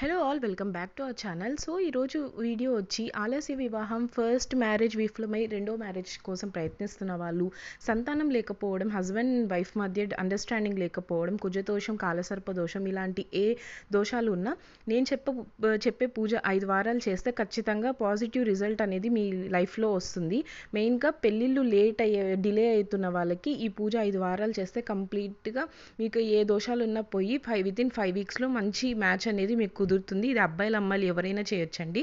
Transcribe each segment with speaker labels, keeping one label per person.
Speaker 1: Hello all welcome back to our channel so ఈరోజు video వచ్చి ఆలస్య వివాహం ఫస్ట్ మ్యారేజ్ విఫలమై రెండో మ్యారేజ్ కోసం ప్రయత్నిస్తున్న వాళ్ళు సంతానం లేకపోవడం హస్బెండ్ వైఫ్ మధ్య అండర్స్టాండింగ్ లేకపోవడం కుజదోషం కాలసర్ప దోషం ఇలాంటి ఏ దోషాలు ఉన్నా నేను చెప్ప చెప్పే పూజ ఐదు వారాలు చేస్తే ఖచ్చితంగా పాజిటివ్ రిజల్ట్ అనేది మీ లైఫ్లో వస్తుంది. మెయిన్గా పెళ్ళిళ్ళు లేట్ అయ్యే డిలే అవుతున్న వాళ్ళకి ఈ పూజ ఐదు వారాలు చేస్తే కంప్లీట్గా మీకు ఏ దోషాలు ఉన్నా పోయి ఫైవ్ వితిన్ ఫైవ్ వీక్స్లో మంచి మ్యాచ్ అనేది మీకు కుదురుతుంది. ఇది అబ్బాయిలు అమ్మాయిలు ఎవరైనా చేయొచ్చండి.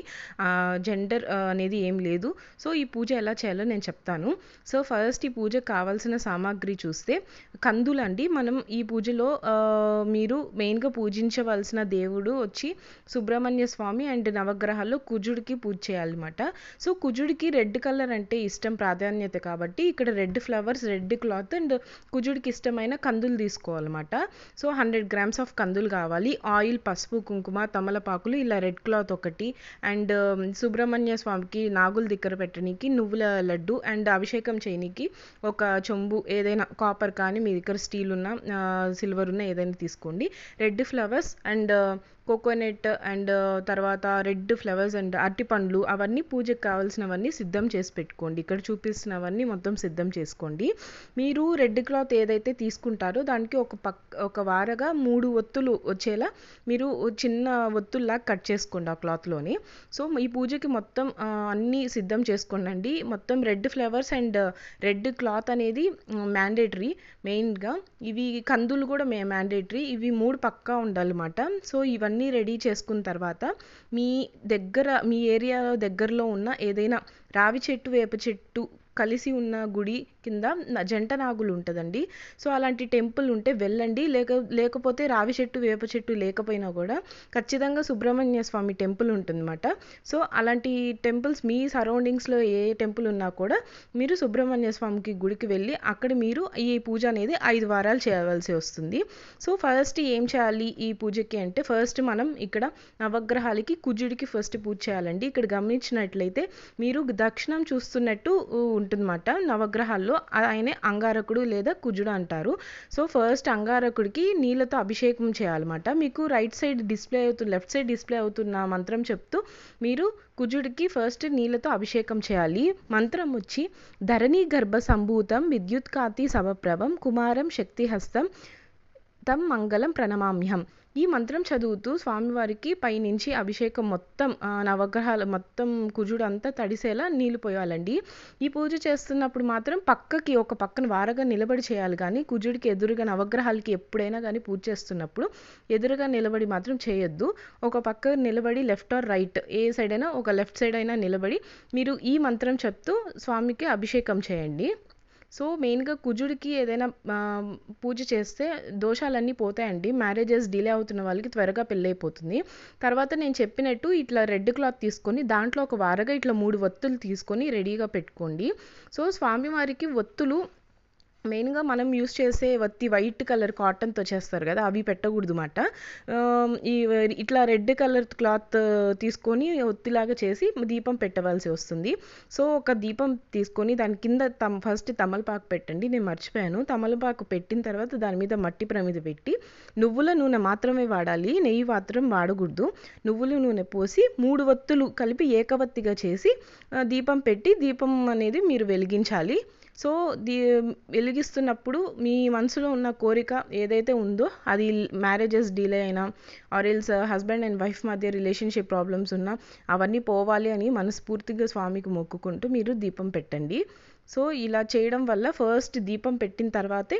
Speaker 1: జెండర్ అనేది ఏం లేదు. సో ఈ పూజ ఎలా చేయాలో నేను చెప్తాను. సో ఫస్ట్ ఈ పూజకు కావాల్సిన సామాగ్రి చూస్తే కందులు అండి. మనం ఈ పూజలో మీరు మెయిన్గా పూజించవలసిన దేవుడు వచ్చి సుబ్రహ్మణ్య స్వామి అండ్ నవగ్రహాల్లో కుజుడికి పూజ చేయాలన్నమాట. సో కుజుడికి రెడ్ కలర్ అంటే ఇష్టం ప్రాధాన్యత కాబట్టి ఇక్కడ red flowers red cloth and కుజుడికి ఇష్టమైన కందులు తీసుకోవాలన్నమాట. సో హండ్రెడ్ గ్రామ్స్ ఆఫ్ కందులు కావాలి. ఆయిల్ పసుపు కుంకుమ తమలపాకులు ఇలా రెడ్ క్లాత్ ఒకటి అండ్ సుబ్రహ్మణ్య స్వామికి నాగుల దిక్కర పెట్టడానికి నువ్వుల లడ్డు అండ్ అభిషేకం చేయనికి ఒక చెంబు ఏదైనా కాపర్ కానీ మీ దగ్గర స్టీల్ ఉన్న సిల్వర్ ఉన్న ఏదైనా తీసుకోండి. Red flowers and coconut and తర్వాత రెడ్ ఫ్లవర్స్ అండ్ అరటి పండ్లు అవన్నీ పూజకు కావాల్సినవన్నీ సిద్ధం చేసి పెట్టుకోండి. ఇక్కడ చూపిస్తున్నవన్నీ మొత్తం సిద్ధం చేసుకోండి. మీరు రెడ్ క్లాత్ ఏదైతే తీసుకుంటారో దానికి ఒక పక్ ఒక వారగా మూడు ఒత్తులు వచ్చేలా మీరు చిన్న ఒత్తుల్లా కట్ చేసుకోండి ఆ క్లాత్లోని. సో ఈ పూజకి మొత్తం అన్నీ సిద్ధం చేసుకోండి మొత్తం red flowers and red cloth అనేది మ్యాండేటరీ మెయిన్గా. ఇవి కందులు కూడా మే మ్యాండేటరీ. ఇవి మూడు పక్కా ఉండాలన్నమాట. సో ఇవన్నీ అన్నీ రెడీ చేసుకున్న తర్వాత మీ దగ్గర మీ ఏరియాలో దగ్గరలో ఉన్న ఏదైనా రావి చెట్టు వేప చెట్టు కలిసి ఉన్న గుడి కింద జంట నాగులు ఉంటుందండి. సో అలాంటి టెంపుల్ ఉంటే వెళ్ళండి. లేక లేకపోతే రావి చెట్టు వేప చెట్టు లేకపోయినా కూడా ఖచ్చితంగా సుబ్రహ్మణ్య స్వామి టెంపుల్ ఉంటుందన్నమాట. సో అలాంటి టెంపుల్స్ మీ సరౌండింగ్స్లో ఏ టెంపుల్ ఉన్నా కూడా మీరు సుబ్రహ్మణ్య స్వామికి గుడికి వెళ్ళి అక్కడ మీరు ఈ పూజ అనేది ఐదు వారాలు చేయవలసి వస్తుంది. సో ఫస్ట్ ఏం చేయాలి ఈ పూజకి అంటే ఫస్ట్ మనం ఇక్కడ నవగ్రహాలకి కుజుడికి ఫస్ట్ పూజ చేయాలండి. ఇక్కడ గమనించినట్లయితే మీరు దక్షిణం చూస్తున్నట్టు ఉంటుందన్నమాట నవగ్రహాల్లో. ఆయనే అంగారకుడు లేదా కుజుడు అంటారు. సో ఫస్ట్ అంగారకుడికి నీళ్ళతో అభిషేకం చేయాలన్నమాట. మీకు రైట్ సైడ్ డిస్ప్లే అవుతున్న లెఫ్ట్ సైడ్ డిస్ప్లే అవుతున్న మంత్రం చెప్తూ మీరు కుజుడికి ఫస్ట్ నీళ్ళతో అభిషేకం చేయాలి. మంత్రం వచ్చి ధరణి గర్భ సంభూతం విద్యుత్ కాతి సమప్రభం కుమారం శక్తిహస్తం తం మంగళం ప్రణమామ్యం ఈ మంత్రం చదువుతూ స్వామివారికి పైనుంచి అభిషేకం మొత్తం నవగ్రహాలు మొత్తం కుజుడు అంతా తడిసేలా నీళ్ళు పోయాలండి. ఈ పూజ చేస్తున్నప్పుడు మాత్రం పక్కకి ఒక పక్కన వారగా నిలబడి చేయాలి. కానీ కుజుడికి ఎదురుగా నవగ్రహాలకి ఎప్పుడైనా కానీ పూజ చేస్తున్నప్పుడు ఎదురుగా నిలబడి మాత్రం చేయొద్దు. ఒక పక్క నిలబడి లెఫ్ట్ ఆర్ రైట్ ఏ సైడ్ అయినా ఒక లెఫ్ట్ సైడ్ అయినా నిలబడి మీరు ఈ మంత్రం చెప్తూ స్వామికి అభిషేకం చేయండి. సో మెయిన్గా కుజుడికి ఏదైనా పూజ చేస్తే దోషాలన్నీ పోతాయండి. మ్యారేజెస్ డిలే అవుతున్న వాళ్ళకి త్వరగా పెళ్ళైపోతుంది. తర్వాత నేను చెప్పినట్టు ఇట్లా రెడ్ క్లాత్ తీసుకొని దాంట్లో ఒక వారగా ఇట్లా మూడు ఒత్తులు తీసుకొని రెడీగా పెట్టుకోండి. సో స్వామివారికి ఒత్తులు మెయిన్గా మనం యూస్ చేసే వత్తి వైట్ కలర్ కాటన్తో చేస్తారు కదా అవి పెట్టకూడదు అన్నమాట ఈ ఇట్లా రెడ్ కలర్ క్లాత్ తీసుకొని ఒత్తిలాగా చేసి దీపం పెట్టవలసి వస్తుంది. సో ఒక దీపం తీసుకొని దాని కింద తమ ఫస్ట్ తమలపాకు పెట్టండి నేను మర్చిపోయాను. తమలపాకు పెట్టిన తర్వాత దాని మీద మట్టి ప్రమిద పెట్టి నువ్వుల నూనె మాత్రమే వాడాలి నెయ్యి మాత్రం వాడకూడదు. నువ్వుల నూనె పోసి మూడు వత్తులు కలిపి ఏకవత్తిగా చేసి దీపం పెట్టి దీపం అనేది మీరు వెలిగించాలి. సో దీ వెలిగిస్తున్నప్పుడు మీ మనసులో ఉన్న కోరిక ఏదైతే ఉందో అది మ్యారేజెస్ డిలే అయినా or else husband and wife మధ్య రిలేషన్షిప్ ప్రాబ్లమ్స్ ఉన్నా అవన్నీ పోవాలి అని మనస్ఫూర్తిగా స్వామికి మొక్కుకుంటూ మీరు దీపం పెట్టండి. సో ఇలా చేయడం వల్ల ఫస్ట్ దీపం పెట్టిన తర్వాతే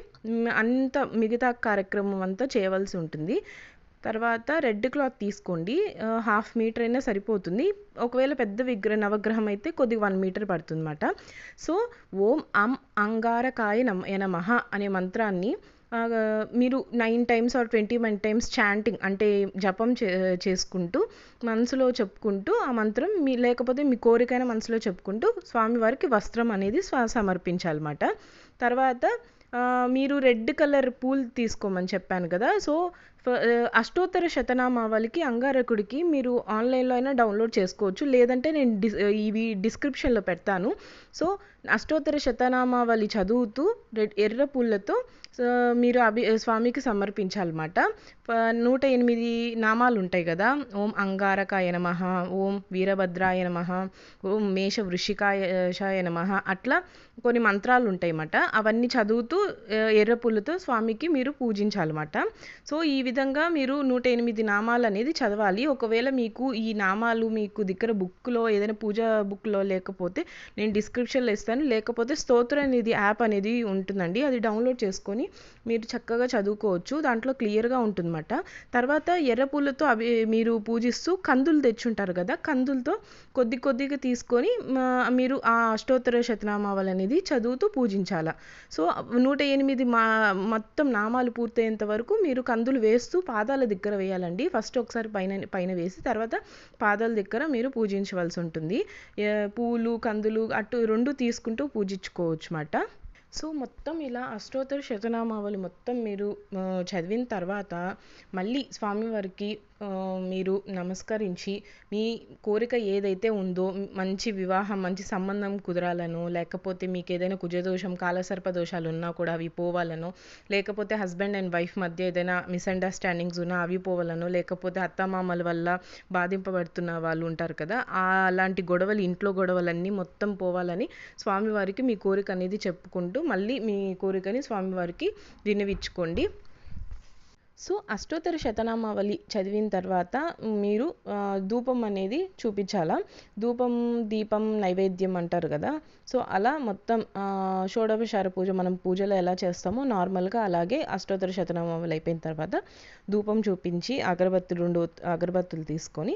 Speaker 1: అంత మిగతా కార్యక్రమం అంతా చేయవలసి ఉంటుంది. తర్వాత రెడ్ క్లాత్ తీసుకోండి. హాఫ్ మీటర్ అయినా సరిపోతుంది. ఒకవేళ పెద్ద విగ్రహ నవగ్రహం అయితే కొద్దిగా వన్ మీటర్ పడుతుంది అనమాట సో ఓం అం అంగారకాయ నమ నమః అనే మంత్రాన్ని మీరు nine times or twenty one times chanting అంటే జపం చే చేసుకుంటూ మనసులో చెప్పుకుంటూ ఆ మంత్రం మీ లేకపోతే మీ కోరికైన మనసులో చెప్పుకుంటూ స్వామివారికి వస్త్రం అనేది సమర్పించాలన్నమాట. తర్వాత మీరు రెడ్ కలర్ పూలు తీసుకోమని చెప్పాను కదా. సో అష్టోత్తర శతనామావళికి అంగారకుడికి మీరు ఆన్లైన్లో అయినా డౌన్లోడ్ చేసుకోవచ్చు. లేదంటే నేను డిస్ ఇవి డిస్క్రిప్షన్లో పెడతాను. సో అష్టోత్తర శతనామావళి చదువుతూ రెడ్ ఎర్ర పూలతో సో మీరు అభి స్వామికి సమర్పించాలన్నమాట. నూట ఎనిమిది నామాలు ఉంటాయి కదా. ఓం అంగారకాయ నమ ఓం వీరభద్రాయ నమ ఓం మేష వృషికాయ నమ అట్లా కొన్ని మంత్రాలు ఉంటాయి అన్నమాట అవన్నీ చదువుతూ ఎర్ర పూలతో స్వామికి మీరు పూజించాలన్నమాట. సో ఈ విధంగా మీరు నూట ఎనిమిది నామాలు అనేది చదవాలి. ఒకవేళ మీకు ఈ నామాలు మీకు దగ్గర బుక్లో ఏదైనా పూజ బుక్లో లేకపోతే నేను డిస్క్రిప్షన్లో ఇస్తాను. లేకపోతే స్తోత్ర అనేది యాప్ అనేది ఉంటుందండి. అది డౌన్లోడ్ చేసుకొని మీరు చక్కగా చదువుకోవచ్చు. దాంట్లో క్లియర్గా ఉంటుందన్నమాట. తర్వాత ఎర్ర పూలతో అవి మీరు పూజిస్తూ కందులు తెచ్చుంటారు కదా కందులతో కొద్ది కొద్దిగా తీసుకొని మీరు ఆ అష్టోత్తర శతనామావళి అనేది చదువుతూ పూజించాల. సో నూట ఎనిమిది మా మొత్తం నామాలు పూర్తయ్యేంత వరకు మీరు కందులు వేస్తూ పాదాల దగ్గర వేయాలండి. ఫస్ట్ ఒకసారి పైన పైన వేసి తర్వాత పాదాల దగ్గర మీరు పూజించవలసి ఉంటుంది. పూలు కందులు అటు రెండు తీసుకుంటూ పూజించుకోవచ్చు అన్నమాట సో మొత్తం ఇలా అష్టోత్తర శతనామావళి మొత్తం మీరు చదివిన తర్వాత మళ్ళీ స్వామివారికి మీరు నమస్కరించి మీ కోరిక ఏదైతే ఉందో మంచి వివాహం మంచి సంబంధం కుదరాలనో లేకపోతే మీకు ఏదైనా కుజదోషం కాలసర్ప దోషాలు ఉన్నా కూడా అవి పోవాలనో లేకపోతే హస్బెండ్ అండ్ వైఫ్ మధ్య ఏదైనా మిస్అండర్స్టాండింగ్స్ ఉన్నా అవి పోవాలనో లేకపోతే అత్తమామల వల్ల బాధింపబడుతున్న వాళ్ళు ఉంటారు కదా అలాంటి గొడవలు ఇంట్లో గొడవలన్నీ మొత్తం పోవాలని స్వామివారికి మీ కోరిక అనేది చెప్పుకుంటూ మళ్ళీ మీ కోరికని స్వామివారికి విన్నవించుకోండి. సో అష్టోత్తర శతనామావళి చదివిన తర్వాత మీరు ధూపం అనేది చూపించాలా? ధూపం దీపం నైవేద్యం అంటారు కదా? సో అలా మొత్తం షోడభిషార పూజ మనం పూజలో ఎలా చేస్తామో నార్మల్గా అలాగే అష్టోత్తర శతనామావళి అయిపోయిన తర్వాత ధూపం చూపించి అగరబత్తులు రెండు అగరబత్తులు తీసుకొని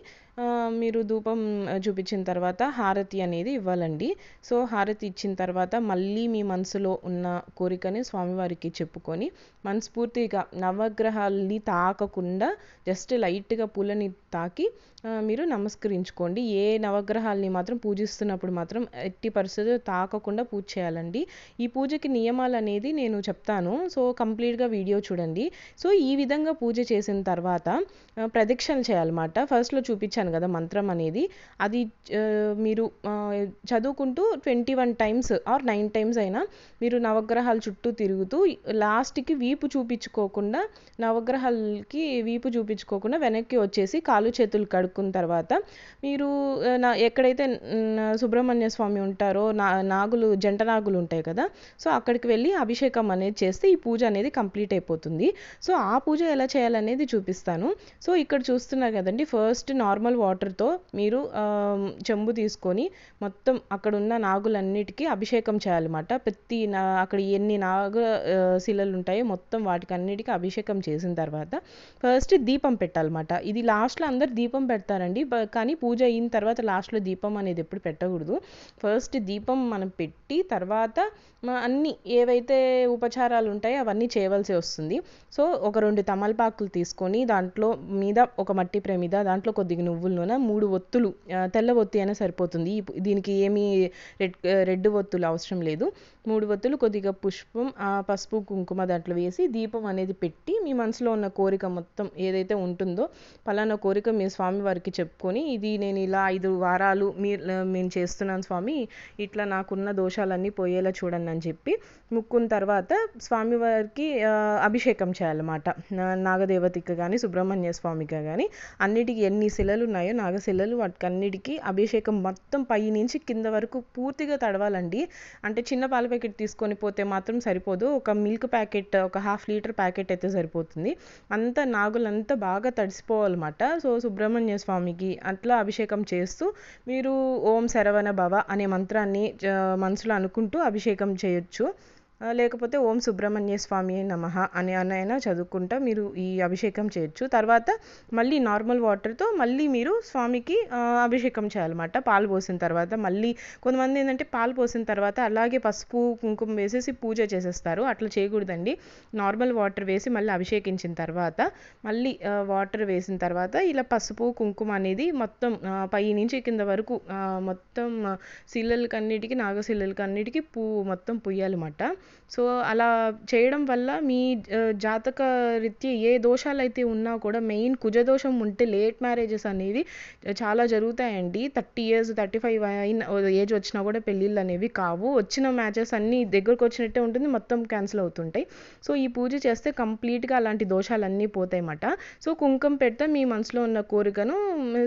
Speaker 1: మీరు ధూపం చూపించిన తర్వాత హారతి అనేది ఇవ్వాలండి. సో హారతి ఇచ్చిన తర్వాత మళ్ళీ మీ మనసులో ఉన్న కోరికని స్వామివారికి చెప్పుకొని మనస్ఫూర్తిగా నవగ్రహాల్ని తాకకుండా జస్ట్ లైట్గా పూలని తాకి మీరు నమస్కరించుకోండి. ఏ నవగ్రహాల్ని మాత్రం పూజిస్తున్నప్పుడు మాత్రం ఎట్టి పరిస్థితులు తాకకుండా పూజ చేయాలండి. ఈ పూజకి నియమాలు అనేది నేను చెప్తాను. సో కంప్లీట్గా వీడియో చూడండి. సో ఈ విధంగా పూజ చేసిన తర్వాత ఆ, ప్రదక్షిణలు చేయాలన్నమాట. ఫస్ట్లో చూపించాను కదా మంత్రం అనేది. అది మీరు చదువుకుంటూ twenty one times or nine times అయినా మీరు నవగ్రహాల చుట్టూ తిరుగుతూ లాస్ట్కి వీపు చూపించుకోకుండా నవగ్రహాలకి వీపు చూపించుకోకుండా వెనక్కి వచ్చేసి కాలు చేతులు కడుక్కున్న తర్వాత మీరు నా ఎక్కడైతే సుబ్రహ్మణ్య స్వామి ఉంటారో నా నాగులు జంట నాగులు ఉంటాయి కదా సో అక్కడికి వెళ్ళి అభిషేకం అనేది చేస్తే ఈ పూజ అనేది కంప్లీట్ అయిపోతుంది. సో ఆ పూజ ఎలా చేయాలనేది చూపిస్తాను. సో ఇక్కడ చూస్తున్నారు కదండి ఫస్ట్ నార్మల్ వాటర్తో మీరు చెంబు తీసుకొని మొత్తం అక్కడున్న నాగులన్నిటికీ అభిషేకం చేయాలన్నమాట. ప్రతి నా అక్కడ ఎన్ని నాగ శిలలు ఉంటాయో మొత్తం వాటికి అన్నిటికీ అభిషేకం చేసిన తర్వాత ఫస్ట్ దీపం పెట్టాలన్నమాట. ఇది లాస్ట్లో అందరు దీపం పెడతారండి. కానీ పూజ అయిన తర్వాత లాస్ట్లో దీపం అనేది ఎప్పుడు పెట్టకూడదు. ఫస్ట్ దీపం మనం పెట్టి తర్వాత అన్ని ఏవైతే ఉపచారాలు ఉంటాయో అవన్నీ చేయవలసి వస్తుంది. సో ఒక రెండు తమలపాకులు తీసుకొని దాంట్లో మీద ఒక మట్టి ప్రేమిద దాంట్లో కొద్దిగా నువ్వు నూనె మూడు ఒత్తులు తెల్ల ఒత్తి అయినా సరిపోతుంది. దీనికి ఏమీ రెడ్ రెడ్ ఒత్తులు అవసరం లేదు. మూడు ఒత్తులు కొద్దిగా పుష్పం ఆ, పసుపు కుంకుమ దాంట్లో వేసి దీపం అనేది పెట్టి మీ మనసులో ఉన్న కోరిక మొత్తం ఏదైతే ఉంటుందో పలానా కోరిక మీ స్వామి వారికి చెప్పుకొని ఇది నేను ఇలా ఐదు వారాలు మీ నేను చేస్తున్నాను స్వామి ఇట్లా నాకున్న దోషాలన్నీ పోయేలా చూడండి అని చెప్పి ముక్కున్న తర్వాత స్వామివారికి అభిషేకం చేయాలన్నమాట. నాగదేవతకి కానీ సుబ్రహ్మణ్య స్వామికి కానీ అన్నిటికీ ఎన్ని శిలలు ఉన్నాయో నాగశిలలు వాటికన్నిటికీ అభిషేకం మొత్తం పై నుంచి కింద వరకు పూర్తిగా తడవాలండి. అంటే చిన్న పాల ప్యాకెట్ తీసుకొని పోతే మాత్రం సరిపోదు. ఒక మిల్క్ ప్యాకెట్ ఒక హాఫ్ లీటర్ ప్యాకెట్ అయితే సరిపోతుంది. అంతా నాగులంతా బాగా తడిసిపోవాలన్నమాట. సో సుబ్రహ్మణ్య స్వామికి అట్లా అభిషేకం చేస్తూ మీరు ఓం శరవణ భవ అనే మంత్రాన్ని మనసులో అనుకుంటూ అభిషేకం చేయొచ్చు. లేకపోతే ఓం సుబ్రహ్మణ్య స్వామి నమ అని అనైనా చదువుకుంటా మీరు ఈ అభిషేకం చేయొచ్చు. తర్వాత మళ్ళీ నార్మల్ వాటర్తో మళ్ళీ మీరు స్వామికి అభిషేకం చేయాలన్నమాట. పాలు పోసిన తర్వాత మళ్ళీ కొంతమంది ఏంటంటే పాలు పోసిన తర్వాత అలాగే పసుపు కుంకుమ వేసేసి పూజ చేసేస్తారు. అట్లా చేయకూడదండి. నార్మల్ వాటర్ వేసి మళ్ళీ అభిషేకించిన తర్వాత మళ్ళీ వాటర్ వేసిన తర్వాత ఇలా పసుపు కుంకుమ అనేది మొత్తం పై నుంచి కింద వరకు మొత్తం శిలలకి అన్నిటికీ నాగశిలలకి అన్నిటికీ పూ మొత్తం పుయ్యాలన్నమాట. సో అలా చేయడం వల్ల మీ జాతక రీత్యా ఏ దోషాలు అయితే ఉన్నా కూడా మెయిన్ కుజదోషం ఉంటే లేట్ మ్యారేజెస్ అనేవి చాలా జరుగుతాయండి. థర్టీ ఇయర్స్ థర్టీ ఫైవ్ అయిన ఏజ్ వచ్చినా కూడా పెళ్ళిళ్ళు అనేవి కావు. వచ్చిన మ్యాచెస్ అన్నీ దగ్గరకు వచ్చినట్టే ఉంటుంది మొత్తం క్యాన్సిల్ అవుతుంటాయి. సో ఈ పూజ చేస్తే కంప్లీట్గా అలాంటి దోషాలన్నీ పోతాయన్నమాట. సో కుంకుమ పెడితే మీ మనసులో ఉన్న కోరికను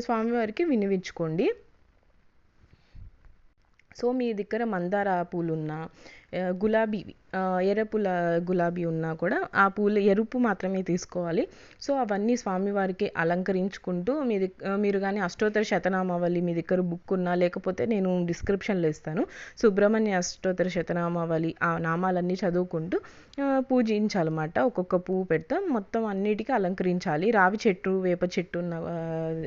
Speaker 1: స్వామివారికి వినిపించుకోండి సో మీ దగ్గర మందార పూలు గులాబీ ఎర్రపుల గులాబీ ఉన్నా కూడా ఆ పూలు ఎరుపు మాత్రమే తీసుకోవాలి. సో అవన్నీ స్వామివారికి అలంకరించుకుంటూ మీ మీరు కానీ అష్టోత్తర శతనామావళి మీ దగ్గర బుక్ ఉన్నా లేకపోతే నేను డిస్క్రిప్షన్లో ఇస్తాను. సుబ్రహ్మణ్య అష్టోత్తర శతనామావళి ఆ నామాలన్నీ చదువుకుంటూ పూజించాలన్నమాట. ఒక్కొక్క పువ్వు పెడతాం. మొత్తం అన్నిటికీ అలంకరించాలి. రావి చెట్టు వేప చెట్టు ఉన్న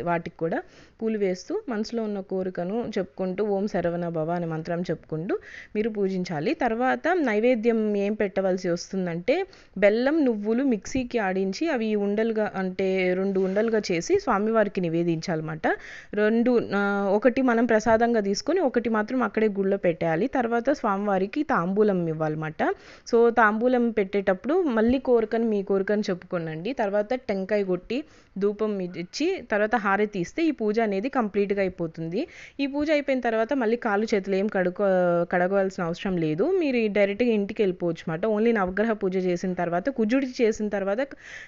Speaker 1: వాటికి కూడా పూలు వేస్తూ మనసులో ఉన్న కోరికను చెప్పుకుంటూ ఓం శరవణ భవ అనే మంత్రం చెప్పుకుంటూ మీరు పూజించాలి. తర్వాత నైవేద్యం ఏం పెట్టవలసి వస్తుందంటే బెల్లం నువ్వులు మిక్సీకి ఆడించి అవి ఉండలుగా అంటే రెండు ఉండలుగా చేసి స్వామివారికి నివేదించాలన్నమాట. రెండు ఒకటి మనం ప్రసాదంగా తీసుకొని ఒకటి మాత్రం అక్కడే గుళ్ళో పెట్టేయాలి. తర్వాత స్వామివారికి తాంబూలం ఇవ్వాలన్నమాట. సో తాంబూలం పెట్టేటప్పుడు మళ్ళీ కోరికను మీ కోరికను చెప్పుకోనండి. తర్వాత టెంకాయ కొట్టి ధూపం ఇచ్చి తర్వాత హారతి ఇస్తే ఈ పూజ అనేది కంప్లీట్గా అయిపోతుంది. ఈ పూజ అయిపోయిన తర్వాత మళ్ళీ కాళ్ళు చేతులు ఏం కడుకో కడగవలసిన అవసరం లేదు. మీరు డైరెక్ట్గా ఇంటికి వెళ్ళిపోవచ్చు అనమాట ఓన్లీ నవగ్రహ పూజ చేసిన తర్వాత కుజుడి చేసిన తర్వాత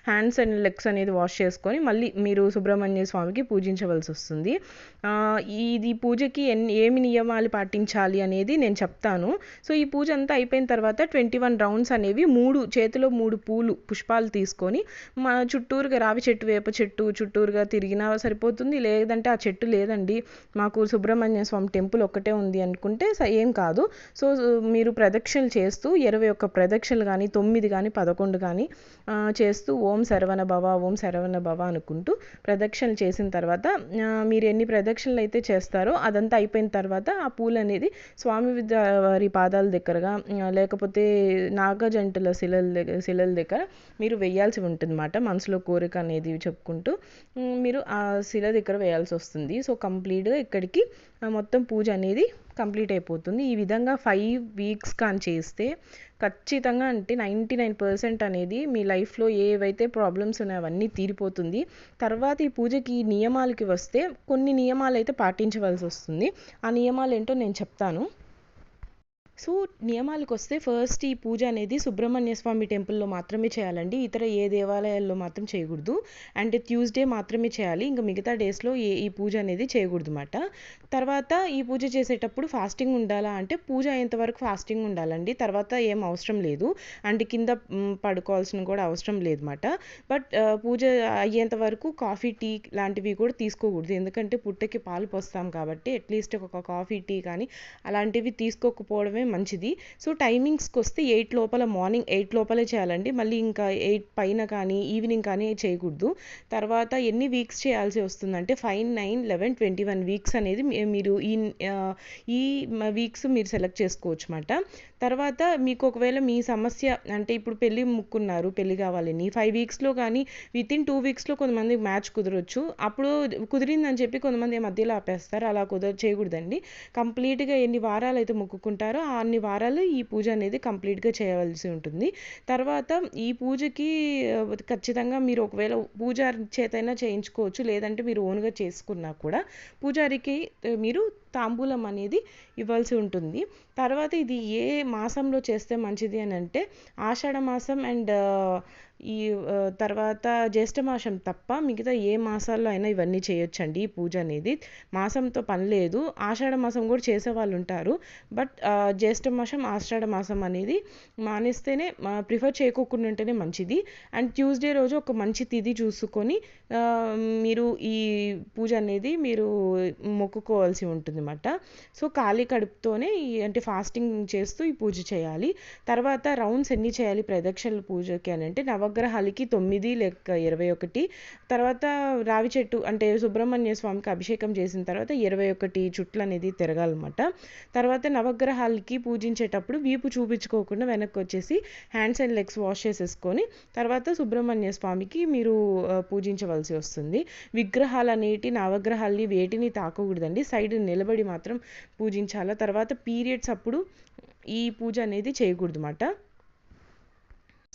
Speaker 1: హ్యాండ్స్ అండ్ లెగ్స్ అనేది వాష్ చేసుకొని మళ్ళీ మీరు సుబ్రహ్మణ్య స్వామికి పూజించవలసి వస్తుంది. ఇది పూజకి ఎన్ని ఏమి నియమాలు పాటించాలి అనేది నేను చెప్తాను. సో ఈ పూజ అంతా అయిపోయిన తర్వాత ట్వంటీ వన్ రౌండ్స్ అనేవి మూడు చేతిలో మూడు పూలు పుష్పాలు తీసుకొని మా చుట్టూరుగా రావి చెట్టు వేప చెట్టు చుట్టూరుగా తిరిగినా సరిపోతుంది. లేదంటే ఆ చెట్టు లేదండి. మాకు సుబ్రహ్మణ్య స్వామి టెంపుల్ ఒక్కటే ఉంది అనుకుంటే ఏం కాదు. సో మీరు ప్రదక్షిణలు చేస్తూ ఇరవై ఒక్క ప్రదక్షిణలు కానీ తొమ్మిది కానీ పదకొండు కానీ చేస్తూ ఓం శరవణ భవ ఓం శరవణ భవ అనుకుంటూ ప్రదక్షిణలు చేసిన తర్వాత మీరు ఎన్ని ప్రదక్షిణలు అయితే చేస్తారో అదంతా అయిపోయిన తర్వాత ఆ పూలు అనేది స్వామి వారి పాదాల దగ్గరగా లేకపోతే నాగజంటుల శిలల దగ్గర శిలల దగ్గర మీరు వేయాల్సి ఉంటుందన్నమాట. మనసులో కోరిక అనేది చెప్పుకుంటూ మీరు ఆ శిల దగ్గర వేయాల్సి వస్తుంది. సో కంప్లీట్గా ఇక్కడికి మొత్తం పూజ అనేది కంప్లీట్ అయిపోతుంది. ఈ విధంగా ఫైవ్ వీక్స్ కానీ చేస్తే ఖచ్చితంగా అంటే నైంటీ నైన్ పర్సెంట్ అనేది మీ లైఫ్లో ఏవైతే ప్రాబ్లమ్స్ ఉన్నాయో అవన్నీ తీరిపోతుంది. తర్వాత ఈ పూజకి నియమాలకి వస్తే కొన్ని నియమాలు అయితే పాటించవలసి వస్తుంది. ఆ నియమాలు ఏంటో నేను చెప్తాను. సో నియమాలకు వస్తే ఫస్ట్ ఈ పూజ అనేది సుబ్రహ్మణ్య స్వామి టెంపుల్లో మాత్రమే చేయాలండి. ఇతర ఏ దేవాలయాల్లో మాత్రం చేయకూడదు. అండ్ ట్యూస్డే మాత్రమే చేయాలి. ఇంకా మిగతా డేస్లో ఏ ఈ పూజ అనేది చేయకూడదు అనమాట తర్వాత ఈ పూజ చేసేటప్పుడు ఫాస్టింగ్ ఉండాలా అంటే పూజ అయ్యేంతవరకు ఫాస్టింగ్ ఉండాలండి. తర్వాత ఏం అవసరం లేదు. అండ్ కింద పడుకోవాల్సిన కూడా అవసరం లేదన్నమాట. బట్ పూజ అయ్యేంత వరకు కాఫీ టీ లాంటివి కూడా తీసుకోకూడదు. ఎందుకంటే పుట్టకి పాలు పోస్తాం కాబట్టి అట్లీస్ట్ ఒక కాఫీ టీ కానీ అలాంటివి తీసుకోకపోవడమే మంచిది. సో టైమింగ్స్కి వస్తే ఎయిట్ లోపల మార్నింగ్ ఎయిట్ లోపలే చేయాలండి. మళ్ళీ ఇంకా ఎయిట్ పైన కానీ ఈవినింగ్ కానీ చేయకూడదు. తర్వాత ఎన్ని వీక్స్ చేయాల్సి వస్తుందంటే five nine eleven twenty one weeks అనేది మీరు ఈ ఈ వీక్స్ మీరు సెలెక్ట్ చేసుకోవచ్చు అనమాట తర్వాత మీకు ఒకవేళ మీ సమస్య అంటే ఇప్పుడు పెళ్ళి ముక్కున్నారు పెళ్ళి కావాలని. ఫైవ్ వీక్స్లో కానీ విత్ ఇన్ టూ వీక్స్లో కొంతమంది మ్యాచ్ కుదరొచ్చు. అప్పుడు కుదిరిందని చెప్పి కొంతమంది మధ్యలో ఆపేస్తారు. అలా కుదర చేయకూడదండి. కంప్లీట్గా ఎన్ని వారాలు అయితే మొక్కుకుంటారో అన్ని వారాలు ఈ పూజ అనేది కంప్లీట్గా చేయవలసి ఉంటుంది. తర్వాత ఈ పూజకి ఖచ్చితంగా మీరు ఒకవేళ పూజారి చేతైనా చేయించుకోవచ్చు. లేదంటే మీరు ఓన్గా చేసుకున్నా కూడా పూజారికి మీరు తాంబూలం అనేది ఇవ్వాల్సి ఉంటుంది. తర్వాత ఇది ఏ మాసంలో చేస్తే మంచిది అని అంటే ఆషాఢ మాసం అండ్ ఈ తర్వాత జ్యేష్ఠమాసం తప్ప మిగతా ఏ మాసాల్లో అయినా ఇవన్నీ చేయొచ్చండి ఈ పూజ అనేది. మాసంతో పని లేదు. ఆషాఢ మాసం కూడా చేసే వాళ్ళు ఉంటారు. బట్ జ్యేష్ఠమాసం ఆషాఢ మాసం అనేది మానేస్తేనే ప్రిఫర్ చేయకోకుండా ఉంటేనే మంచిది. అండ్ ట్యూస్డే రోజు ఒక మంచి తిథి చూసుకొని మీరు ఈ పూజ అనేది మీరు మొక్కుకోవాల్సి ఉంటుంది అన్నమాట సో ఖాళీ కడుపుతోనే అంటే ఫాస్టింగ్ చేస్తూ ఈ పూజ చేయాలి. తర్వాత రౌండ్స్ ఎన్ని చేయాలి ప్రదక్షిణల పూజకి అని అంటే నవగ్రహాలకి తొమ్మిది లేక ఇరవై ఒకటి. తర్వాత రావి చెట్టు అంటే సుబ్రహ్మణ్య స్వామికి అభిషేకం చేసిన తర్వాత ఇరవై ఒకటి చుట్లు అనేది తిరగాలన్నమాట. తర్వాత నవగ్రహాలకి పూజించేటప్పుడు వీపు చూపించుకోకుండా వెనక్కి వచ్చేసి హ్యాండ్స్ అండ్ లెగ్స్ వాష్ చేసేసుకొని తర్వాత సుబ్రహ్మణ్య స్వామికి మీరు పూజించవలసి వస్తుంది. విగ్రహాలు అనేటి నవగ్రహాలని వేటిని తాకకూడదండి. సైడ్ నిలబడి మాత్రం పూజించాలి. తర్వాత పీరియడ్స్ అప్పుడు ఈ పూజ అనేది చేయకూడదు అన్నమాట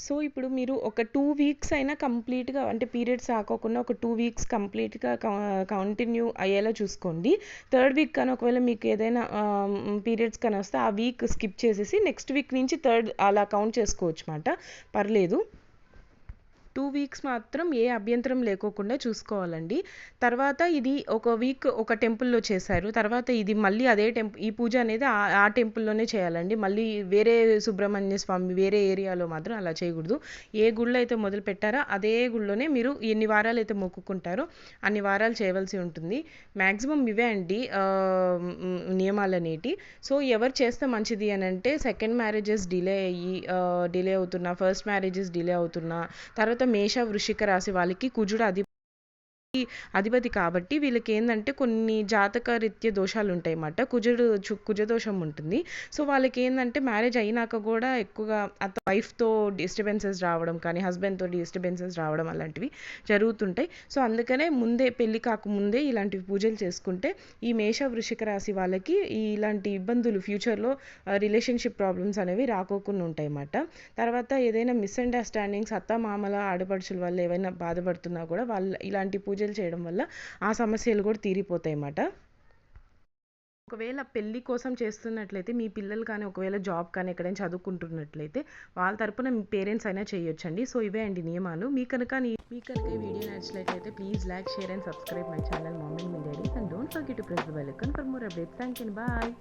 Speaker 1: సో ఇప్పుడు మీరు ఒక టూ వీక్స్ అయినా కంప్లీట్గా అంటే పీరియడ్స్ ఆకోకుండా ఒక టూ వీక్స్ కంప్లీట్గా కంటిన్యూ అయ్యేలా చూసుకోండి. థర్డ్ వీక్ కానీ ఒకవేళ మీకు ఏదైనా పీరియడ్స్ కానీ వస్తే ఆ వీక్ స్కిప్ చేసేసి నెక్స్ట్ వీక్ నుంచి థర్డ్ అలా కౌంట్ చేసుకోవచ్చు అన్నమాట పర్లేదు. టూ వీక్స్ మాత్రం ఏ అభ్యంతరం లేకోకుండా చూసుకోవాలండి. తర్వాత ఇది ఒక వీక్ ఒక టెంపుల్లో చేశారు. తర్వాత ఇది మళ్ళీ అదే టెంపుల్ ఈ పూజ అనేది ఆ టెంపుల్లోనే చేయాలండి. మళ్ళీ వేరే సుబ్రహ్మణ్య స్వామి వేరే ఏరియాలో మాత్రం అలా చేయకూడదు. ఏ గుళ్ళో అయితే మొదలు పెట్టారో అదే గుళ్ళోనే మీరు ఎన్ని వారాలు అయితే మొక్కుకుంటారో అన్ని వారాలు చేయవలసి ఉంటుంది. మ్యాక్సిమం ఇవే అండి నియమాలు అనేటి సో ఎవరు చేస్తే మంచిది అని అంటే సెకండ్ మ్యారేజెస్ డిలే అయ్యి డిలే అవుతున్నా ఫస్ట్ మ్యారేజెస్ డిలే అవుతున్నా తర్వాత మేష వృషిక రాశి వాళ్ళకి కుజుడు అది అధిపతి కాబట్టి వీళ్ళకి ఏంటంటే కొన్ని జాతక రీత్య దోషాలు ఉంటాయి అన్నమాట కుజుడు కుజదోషం ఉంటుంది. సో వాళ్ళకి ఏంటంటే మ్యారేజ్ అయినాక కూడా ఎక్కువగా అత వైఫ్తో డిస్టర్బెన్సెస్ రావడం కానీ హస్బెండ్తో డిస్టర్బెన్సెస్ రావడం అలాంటివి జరుగుతుంటాయి. సో అందుకనే ముందే పెళ్ళి కాకముందే ఇలాంటివి పూజలు చేసుకుంటే ఈ మేష వృషిక రాశి వాళ్ళకి ఇలాంటి ఇబ్బందులు ఫ్యూచర్లో రిలేషన్షిప్ ప్రాబ్లమ్స్ అనేవి రాకోకుండా ఉంటాయి అన్నమాట తర్వాత ఏదైనా మిస్అండర్స్టాండింగ్స్ అత్త మామల ఆడపడుచుల వల్ల ఏవైనా బాధపడుతున్నా కూడా వాళ్ళ ఇలాంటి పూజ పూజలు చేయడం వల్ల ఆ సమస్యలు కూడా తీరిపోతాయి అన్నమాట. ఒకవేళ పెళ్ళి కోసం చేస్తున్నట్లయితే మీ పిల్లలు కానీ ఒకవేళ జాబ్ కానీ ఎక్కడైనా చదువుకుంటున్నట్లయితే వాళ్ళ తరపున మీ పేరెంట్స్ అయినా చేయొచ్చండి. సో ఇవే అండి నియమాలు. మీ కనుక మీ కనుక ఈ వీడియో నచ్చినట్లయితే please like share and subscribe my channel. Moment me daddy. And don't forget to press the bell icon for more updates. Thank you bye.